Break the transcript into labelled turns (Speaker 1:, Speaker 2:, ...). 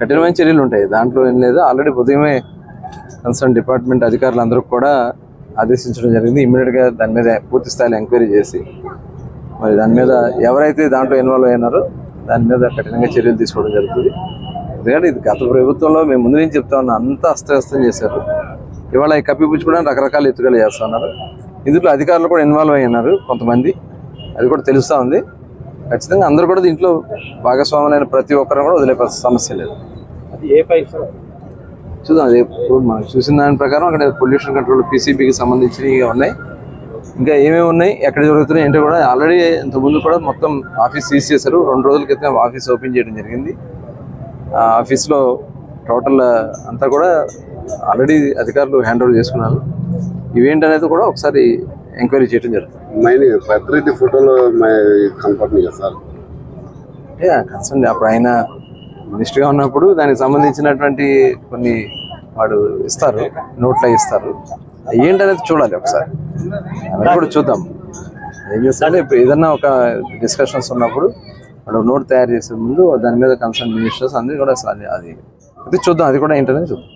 Speaker 1: కఠినమైన చర్యలు ఉంటాయి. దాంట్లో ఏం లేదు. ఆల్రెడీ ఉదయమే కన్సర్న్ డిపార్ట్మెంట్ అధికారులందరూ కూడా ఆదేశించడం జరిగింది. ఇమ్మీడియట్గా దాని మీద పూర్తి స్థాయిలో ఎంక్వైరీ చేసి మరి దాని మీద ఎవరైతే దాంట్లో ఇన్వాల్వ్ అయినారో దాని మీద కఠినంగా చర్యలు తీసుకోవడం జరుగుతుంది. ఎందుకంటే ఇది గత ప్రభుత్వంలో మేము ముందు నుంచి చెప్తా ఉన్నాం. అంతా అస్తవ్యస్తం చేశారు. ఇవాళ ఈ కప్పిపుచ్చుకోవడానికి రకరకాల ఎత్తుగలు చేస్తా ఉన్నారు. ఇందులో అధికారులు కూడా ఇన్వాల్వ్ అయి ఉన్నారు కొంతమంది. అది కూడా తెలుస్తూ ఉంది. ఖచ్చితంగా అందరూ కూడా దీంట్లో భాగస్వాములైన ప్రతి ఒక్కరు కూడా వదిలే సమస్య లేదు. చూద్దాం అది ఇప్పుడు మనం చూసిన దాని ప్రకారం అక్కడ పొల్యూషన్ కంట్రోల్ పీసీబీకి సంబంధించినవి ఉన్నాయి. ఇంకా ఏమేమి ఉన్నాయి ఎక్కడ జరుగుతున్నాయి ఏంటో కూడా ఆల్రెడీ ఇంతకుముందు కూడా మొత్తం ఆఫీస్ సీజ్ చేశారు. రెండు రోజుల క్రితం ఆఫీస్ ఓపెన్ చేయడం జరిగింది. ఆ ఆఫీస్లో టోటల్ అంతా కూడా ఆల్రెడీ అధికారులు హ్యాండ్ ఓవర్ చేసుకున్నారు. ఇవేంటనేది కూడా ఒకసారి ఎంక్వైరీ చేయడం జరుగుతుంది.
Speaker 2: మైని ప్రకృతి ఫోటోలో కనపడుతుంది కదా సార్?
Speaker 1: అంటే కన్సర్న్ అప్పుడు ఆయన మినిస్టర్గా ఉన్నప్పుడు దానికి సంబంధించినటువంటి కొన్ని వాడు ఇస్తారు నోట్లో ఇస్తారు. అవి ఏంటనేది చూడాలి ఒకసారి. కూడా చూద్దాం. ఏం చేస్తారంటే ఇప్పుడు ఏదన్నా ఒక డిస్కషన్స్ ఉన్నప్పుడు వాడు నోట్ తయారు చేసే ముందు దాని మీద కన్సర్న్ మినిస్టర్స్ అన్ని కూడా అది అది చూద్దాం. అది కూడా ఏంటనేది చూద్దాం.